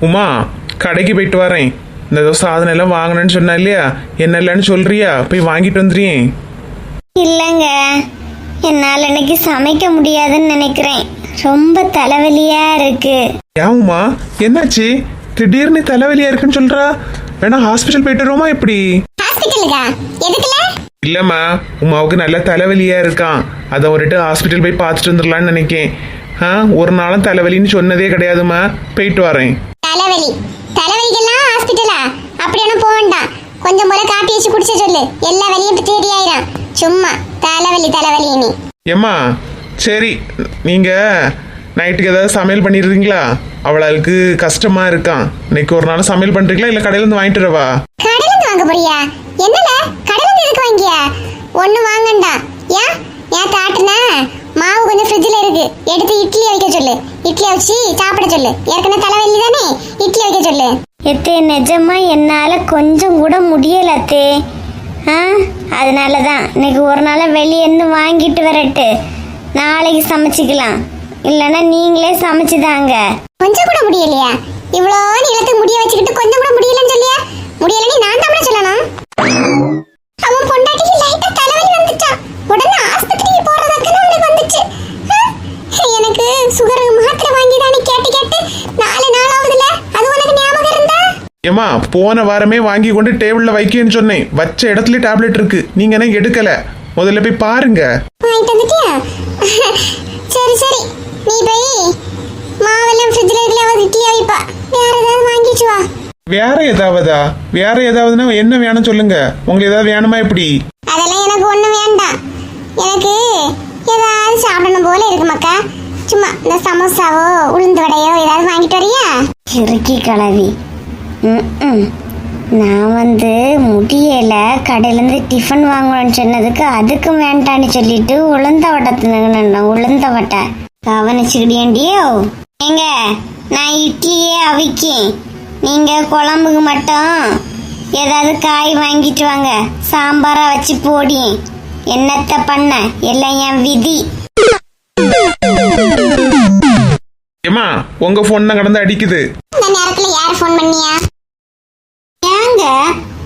உமா கடைக்கு போயிட்டு வரேன். இந்த ஏதோ சாதனம் எல்லாம் வாங்கினேன்னு சொன்னா இல்லையா? என்ன இல்லைன்னு சொல்றியா? போய் வாங்கிட்டு வந்துறியேன் இல்லைங்க. என்னால் இன்னைக்கு சமைக்க முடியாதுன்னு நினைக்கிறேன். ரொம்ப தலைவலியா இருக்கு. ஏன் உமா? என்னாச்சு? திடீர்னு தலைவலியா இருக்குன்னு சொல்றா? வேணா ஹாஸ்பிட்டல் போயிட்டு வருவோமா எப்படி? ஹாஸ்பிட்டலுக்கா எதுக்குல? இல்லம்மா உமாவுக்கு நல்ல தலைவலியா இருக்கான். அதை ஒருட்டு ஹாஸ்பிட்டல் போய் பார்த்துட்டு வந்துடலான்னு நினைக்கேன். ஆ ஒரு நாளும் தலைவலின்னு சொன்னதே கிடையாதும்மா. போயிட்டு வரேன். தலைவலி. தலைவலிக்கெல்லாம் ஹாஸ்பிட்டலா? அப்படியான போக வேண்டாம். கொஞ்சம் போல காப்பி வச்சு குடிச்ச சொல்லு. எல்லா வலியும் தேடி ஆயிரும். சும்மா. தலைவலி தலைவலி நீ ஏம்மா சரி நீங்க நைட்டுக்கு ஏதாவது சமையல் பண்ணிடுறீங்களா? அவளுக்கு கஷ்டமா இருக்கான் இன்னைக்கு ஒரு நாள் சமையல் பண்றீங்களா? இல்ல கடையில இருந்து வாங்கிட்டு வரவா? கடையில இருந்து வாங்க போறியா? என்னல? கடையில இருந்து எதுக்கு வாங்கியா? ஒண்ணு வாங்கண்டா ஏன்? ஏன் தாட்டுன? மாவு கொஞ்சம் ஃப்ரிட்ஜில் இருக்கு. எடுத்து இட்லி வைக்க சொல்லு. இட்லி வச்சு சாப்பிட சொல்லு. ஏற்கனவே தலைவலி தானே? இட்லி வைக்க சொல்லு. எத்தே நிஜமா என்னால கொஞ்சம் கூட முடியல அத்தே. ஆ அதனால தான் இன்னைக்கு ஒரு நாள் வெளியே இருந்து வாங்கிட்டு வரட்டு. நாளைக்கு சமைச்சிக்கலாம். இல்லைன்னா நீங்களே சமைச்சு தாங்க. கொஞ்சம் கூட முடியலையா? இவ்வளோ நீளத்துக்கு முடிய வச்சுக்கிட்டு கொஞ்சம் கூட முடியலன்னு சொல்லியா? முடியலன்னு நான் தான் சொல்லணும். அவன் பொண்டாட்டிக்கு எனக்கு சுகர் மாத்திரை வாங்கி தானே கேட்டு கேட்டு? நாலு நாள் ஆகுதுல அது உனக்கு ஞாபகம் இருந்தா? ஏம்மா போன வாரமே வாங்கி கொண்டு டேபிள்ல வைக்கேன்னு சொன்னேன். வச்ச இடத்துல டேப்லெட் இருக்கு. நீங்க என்ன எடுக்கல? முதல்ல போய் பாருங்க. வாங்கிட்டு வந்துட்டியா? சரி சரி. நீ போய் மாவெல்லாம் ஃப்ரிட்ஜில் இருக்கல இட்லியா வைப்பா வேற ஏதாவது வாங்கிட்டு வா. வேற ஏதாவதா? வேற ஏதாவதுன்னா என்ன வேணும் சொல்லுங்க. உங்களுக்கு ஏதாவது வேணுமா எப்படி? அதெல்லாம் எனக்கு ஒன்றும் வேண்டாம். எனக்கு ஏதாவது சாப்பிடணும் போல இருக்கு மக்கா. சும்மா இந்த சமோசாவோ உளுந்து வடையோ ஏதாவது வாங்கிட்டு வரியா? இறுக்கி கலவி நான் வந்து முடியல. கடையிலேருந்து டிஃபன் வாங்கணும்னு சொன்னதுக்கு அதுக்கும் வேண்டான்னு சொல்லிட்டு உளுந்த வடை உளுந்த வட்டை கவனிச்சுக்கிடியண்டியோ ஏங்க நான் இட்லியே அவிக்கேன். நீங்க குழம்புக்கு மட்டும் ஏதாவது காய் வாங்கிட்டு வாங்க. சாம்பாரா வச்சு போடி என்னத்த பண்ண? எல்லாம் என் விதி. உங்க போன் தான் கடந்து அடிக்குது. இந்த நேரத்துல யார் ஃபோன் பண்ணியா? ஏங்க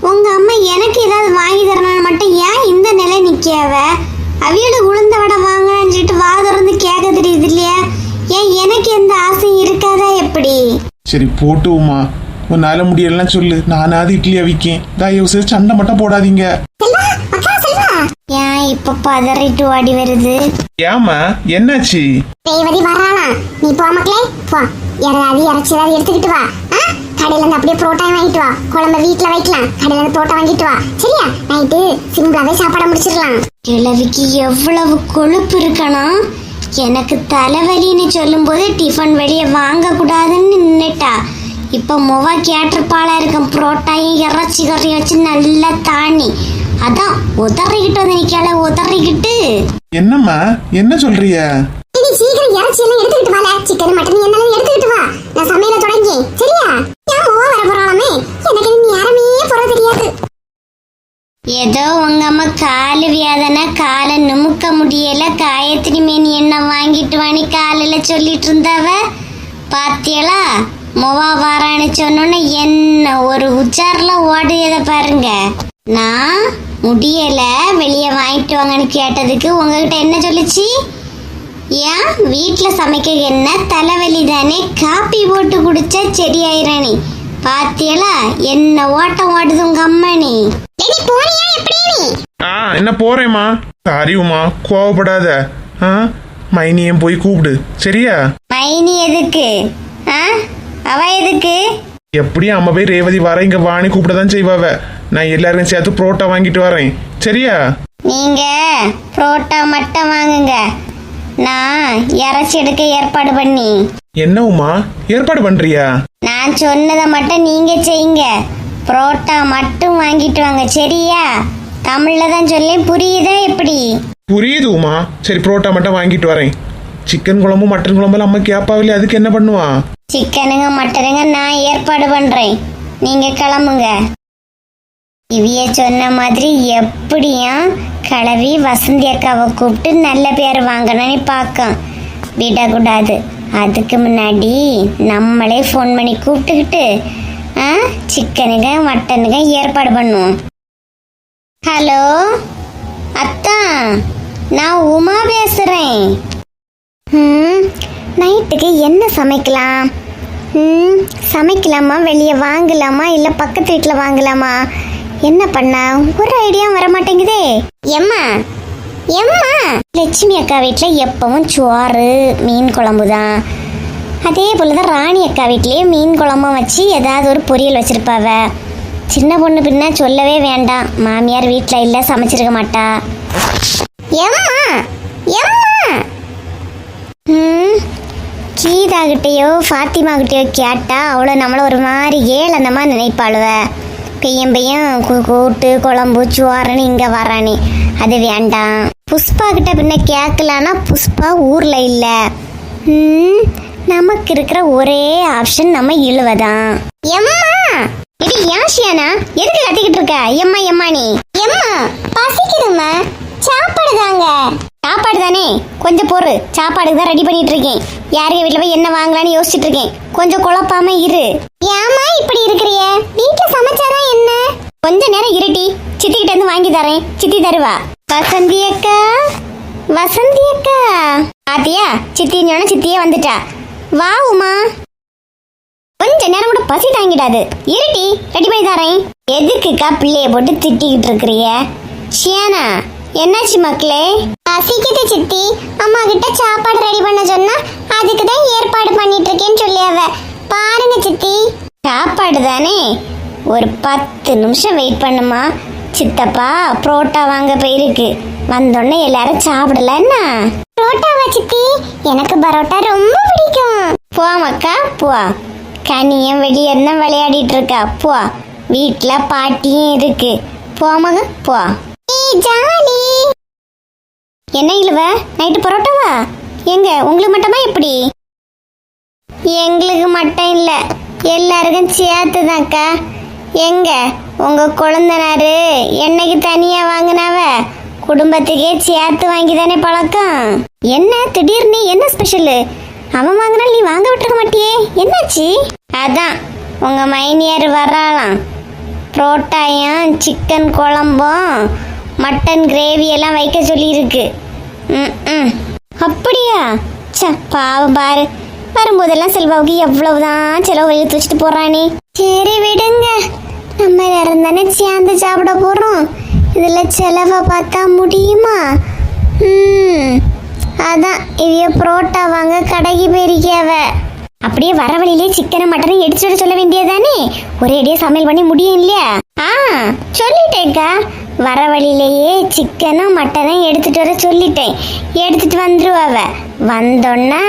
உங்க அம்மா எனக்கு ஏதாவது வாங்கி தரணும் மட்டும் ஏன் இந்த நிலை நிக்காவ அவியோட உளுந்த வடை வாங்கணும்னு சொல்லிட்டு வா திறந்து கேட்க தெரியுது இல்லையா? ஏன் எனக்கு எந்த ஆசையும் இருக்காதா எப்படி? சரி போட்டு உமா. உன்னால முடியலன்னா சொல்லு. நானாவது இட்லி அவிக்கேன். தயவு செய்து சண்டை மட்டும் போடாதீங்க. ஏன் இப்ப பதறிட்டு ஓடி வருது? என்னாச்சு? வரானா நீ போ மக்களே. போ. யாராவது இறச்சி ஏதாவது எடுத்துக்கிட்டு வா? கடையில இருந்து அப்படியே புரோட்டா வாங்கிட்டு வா. குழம்ப வீட்ல வைக்கலாம். கடையில இருந்து புரோட்டா வாங்கிட்டு வா. சரியா? நைட்டு சிம்பிளாவே சாப்பாடு முடிச்சிடலாம். கிழவிக்கு எவ்வளவு கொழுப்பு இருக்கணும் எனக்கு தலைவலின்னு சொல்லும்போது டிஃபன் வெளியே வாங்க கூடாதுன்னு நின்னுட்டா. இப்ப முவா கேட்டிருப்பாளா இருக்கும் புரோட்டாயும் இறைச்சி கறியும் வச்சு நல்லா தாணி அதான் உதறிக்கிட்டு வந்து நிக்கல உதறிக்கிட்டு. என்னம்மா என்ன சொல்றிய நீ சீக்கிரம் இறைச்சி எல்லாம் எடுத்துக்கிட்டு வால சிக்கன் மட்டன் என்னாலும் எடுத்துக்கிட்டு வா. நான் சமையல தொடங்கி சரியா? ஏன் மோவா வர போறாளாமே? எனக்கு நீ யாருமே போற தெரியாது. ஏதோ உங்க அம்மா காலு வியாதனை காலை நுமுக்க முடியல காயத்ரி மேனி என்ன வாங்கிட்டு வாணி காலையில சொல்லிட்டு இருந்தாவ? பாத்தியலா? மொவா வாரான்னு சொன்னோன்னு என்ன ஒரு உச்சாரில் ஓடியதை பாருங்க. நான் முடியல. வெளியே வாங்கிட்டு வாங்கன்னு கேட்டதுக்கு உங்ககிட்ட என்ன சொல்லுச்சு? ஏன்? வீட்டில் சமைக்க என்ன? தலைவலி தானே? காப்பி போட்டு குடிச்சா சரியாயிரணி பாத்தியலா? என்ன ஓட்டம் ஓடுது உங்க அம்மா நீ ஆ என்ன போறேம்மா? சாரி உமா கோவப்படாத. ஆ மைனியும் போய் கூப்பிடு. சரியா? மைனி எதுக்கு? ஆ அவ எதுக்கு? எப்படியும் அம்மா போய் ரேவதி வர இங்க வாணி கூப்பிட தான் செய்வாவ. நான் எல்லாருக்கும் சேர்த்து புரோட்டா வாங்கிட்டு வரேன். சரியா? நீங்க புரோட்டா மட்டும் வாங்குங்க. நான் இறைச்சி எடுக்க ஏற்பாடு பண்ணி. என்ன உமா? ஏற்பாடு பண்றியா? நான் சொன்னதை மட்டும் நீங்க செய்யுங்க. புரோட்டா மட்டும் வாங்கிட்டு வாங்க சரியா? தமிழ்ல தான் சொல்லி புரியுதா எப்படி? புரியுது உமா. சரி புரோட்டா மட்டும் வாங்கிட்டு வரேன். சிக்கன் குழம்பு மட்டன் குழம்புலாம் அம்மா கேப்பாவில்லை அதுக்கு என்ன பண்ணுவா? சிக்கனுங்க மட்டனுங்க நான் ஏற்பாடு பண்றேன். நீங்க கிளம்புங்க. இவிய சொன்ன மாதிரி எப்படியும் கிளவி வசந்தி அக்காவை கூப்பிட்டு நல்ல பேர் வாங்கணும்னு பார்க்கும். விடக்கூடாது. அதுக்கு முன்னாடி நம்மளே ஃபோன் பண்ணி கூப்பிட்டுக்கிட்டு ஆ சிக்கனுங்க மட்டனுங்க ஏற்பாடு பண்ணுவோம். ஹலோ அத்தா நான் உமா பேசுகிறேன் நைட்டுக்கு என்ன சமைக்கலாம்? ம் சமைக்கலாமா? வெளியே வாங்கலாமா? இல்லை பக்கத்து வீட்டில் வாங்கலாமா? என்ன பண்ண? ஒரு ஐடியா வர மாட்டேங்குதே எம்மா? எம்மா? லட்சுமி அக்கா வீட்டில் எப்பவும் சோறு மீன் குழம்பு தான். அதே போல் தான் ராணி அக்கா வீட்லேயே மீன் குழம்பும் வச்சு ஏதாவது ஒரு பொரியல் வச்சுருப்பாவ. சின்ன பொண்ணு பின்ன சொல்லவே வேண்டாம். மாமியார் வீட்டில் இல்லை சமைச்சிருக்க மாட்டா. எம்மா? எம்மா? கீதா கிட்டேயோ ஃபாத்திமா கிட்டேயோ நம்மளை ஒரு மாதிரி ஏளனமாக நினைப்பாளுவ. பையன் பையன் கூட்டு குழம்பு சுவாரன்னு இங்கே வரானே. அது வேண்டாம். புஷ்பா கிட்ட பின்ன கேட்கலான்னா புஷ்பா ஊரில் இல்லை. ம் நமக்கு இருக்கிற ஒரே ஆப்ஷன் நம்ம இழுவதான். எம்மா! இது யாஷியானா? எதுக்கு கத்திக்கிட்டு இருக்க? எம்மா எம்மா நீ? எம்மா பசிக்குதும்மா. சாப்பாடு தாங்க சாப்பாடு தானே கொஞ்சம் பொறு. சாப்பாடுக்கு தான் ரெடி பண்ணிட்டு இருக்கேன் யாருக்கு வீட்டில் போய் என்ன வாங்கலாம்னு யோசிச்சுட்டு இருக்கேன் கொஞ்சம் குழப்பாம இரு. ஏமா இப்படி இருக்கிறிய? வீட்டில் சமைச்சாதான் என்ன? கொஞ்ச நேரம் இருட்டி. சித்தி கிட்ட இருந்து வாங்கி தரேன். சித்தி தருவா. வசந்தி அக்கா? வசந்தி அக்கா? பாத்தியா? சித்தி சித்தியே வந்துட்டா. வா உமா. கொஞ்ச நேரம் கூட பசி தாங்கிடாது. இருட்டி. ரெடி பண்ணி தரேன். எதுக்குக்கா பிள்ளைய போட்டு திட்டிக்கிட்டு இருக்கிறிய? ஷியானா என்னாச்சு மக்களே? பசிக்குது சித்தி. அம்மா கிட்ட சாப்பாடு ரெடி பண்ண சொன்னா அதுக்கு தான் ஏற்பாடு பண்ணிட்டு இருக்கேன்னு சொல்லி அவ. பாருங்க சித்தி. சாப்பாடு தானே? ஒரு பத்து நிமிஷம் வெயிட் பண்ணுமா. சித்தப்பா புரோட்டா வாங்க போயிருக்கு. வந்தோடனே எல்லாரும் சாப்பிடலன்னா புரோட்டாவா சித்தி? எனக்கு பரோட்டா ரொம்ப பிடிக்கும். போ மக்கா போ. கனியும் வெளியே இருந்தா விளையாடிட்டு இருக்கா போ. வீட்டில் பாட்டியும் இருக்கு. போ மக போ. என்ன இழுவ? நைட்டு பரோட்டாவா? எங்க உங்களுக்கு மட்டுமா எப்படி? எங்களுக்கு மட்டும் இல்லை எல்லாருக்கும் சேர்த்து தான்க்கா எங்க உங்க குழந்தனாரு என்னைக்கு தனியா வாங்கினாவ? குடும்பத்துக்கே சேர்த்து வாங்கி தானே பழக்கம்? என்ன திடீர்னு என்ன ஸ்பெஷலு அவன் வாங்கினா நீ வாங்க விட்டுருக்க மாட்டியே என்னாச்சு? அதான் உங்க மைனியார் வராளாம் புரோட்டாயும் சிக்கன் குழம்பும் மட்டன் கிரேவி எல்லாம் வைக்க சொல்லியிருக்கு. ம் அப்படியா? ச்சே பாவம் பாரு. வரும்போதெல்லாம் செல்வாவுக்கு எவ்வளவுதான் செலவு இழுத்து வச்சுட்டு போறானே. சரி விடுங்க. நம்ம எல்லாரும் தானே சேர்ந்து சாப்பிட போறோம். இதுல செலவை பார்த்தா முடியுமா? ம். அதான் இவைய புரோட்டா வாங்க கடைக்கு போயிருக்கியாவ அப்படியே வர வழியிலே சிக்கனை மட்டனை எடுத்து சொல்ல வேண்டியதானே ஒரே அடியே சமையல் பண்ணி முடியும் இல்லையா? ஆ சொல்லிட்டேக்கா வர வழியிலேயே சிக்கனும் மட்டனும் எடுத்துகிட்டு வர சொல்லிட்டேன். எடுத்துட்டு வந்துருவாவ. வந்தோன்னா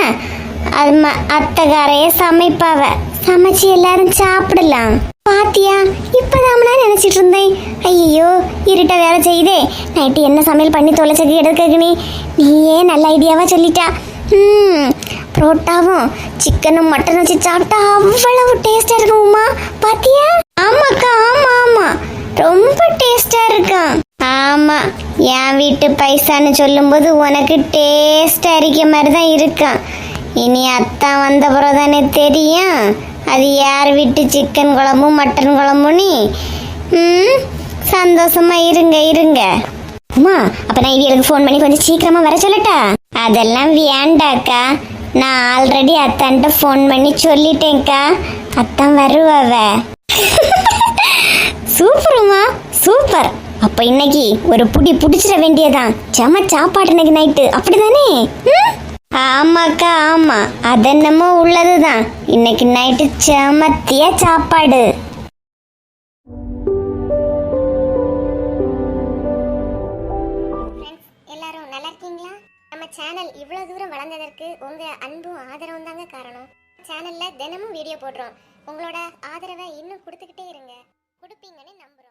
அது ம- அத்தைக்காரைய சமைப்பாவ. சமைச்சு எல்லாரும் சாப்பிடலாம். பாத்தியா? இப்பதான் நான் நினைச்சிட்டு இருந்தேன் ஐயோ இருட்ட வேற செய்தே நைட்டு என்ன சமையல் பண்ணி தொலைச்சது எடுக்கணி நீயே நல்ல ஐடியாவா சொல்லிட்டா. ம் புரோட்டாவும் சிக்கனும் மட்டன் வச்சு சாப்பிட்டா அவ்வளவு டேஸ்டா இருக்குமா பாத்தியா ஆமாக்கா ஆமா ஆமா ரொம்ப டேஸ்டா இருக்கும் ஆமா எட்டு பைசான்னு சொல்லும்போது உனக்கு டேஸ்ட் அரிக்க மாதிரி தான் இருக்கான். இனி அத்தா வந்த பிறகு தானே தெரியும். அது யார் வீட்டு சிக்கன் குழம்பு மட்டன் குழம்புன்னு? ம் சந்தோஷமா இருங்க இருங்க. அம்மா அப்போ நான் இவங்களுக்கு ஃபோன் பண்ணி கொஞ்சம் சீக்கிரமாக வர சொல்லட்டா? அதெல்லாம் வேண்டாக்கா. நான் ஆல்ரெடி அத்தான்ட்ட ஃபோன் பண்ணி சொல்லிட்டேன்க்கா. அத்தான் வருவாவ சூப்பருமா சூப்பர். அப்ப இன்னைக்கு ஒரு புடி புடிச்சிட வேண்டியதான் செம சாப்பாடு இன்னைக்கு நைட்டு அப்படிதானே? ஆமாக்கா ஆமா. அதென்னமோ உள்ளதுதான். இன்னைக்கு நைட்டு செமத்திய சாப்பாடு. எல்லாரும் நல்லா இருக்கீங்களா? நம்ம சேனல் இவ்வளோ தூரம் வளர்ந்ததற்கு உங்கள் அன்பும் ஆதரவும் தாங்க காரணம். சேனலில் தினமும் வீடியோ போடுறோம். உங்களோட ஆதரவை இன்னும் கொடுத்துக்கிட்டே இருங்க. கொடுப்பீங்கன்னு நம்புகிறோம்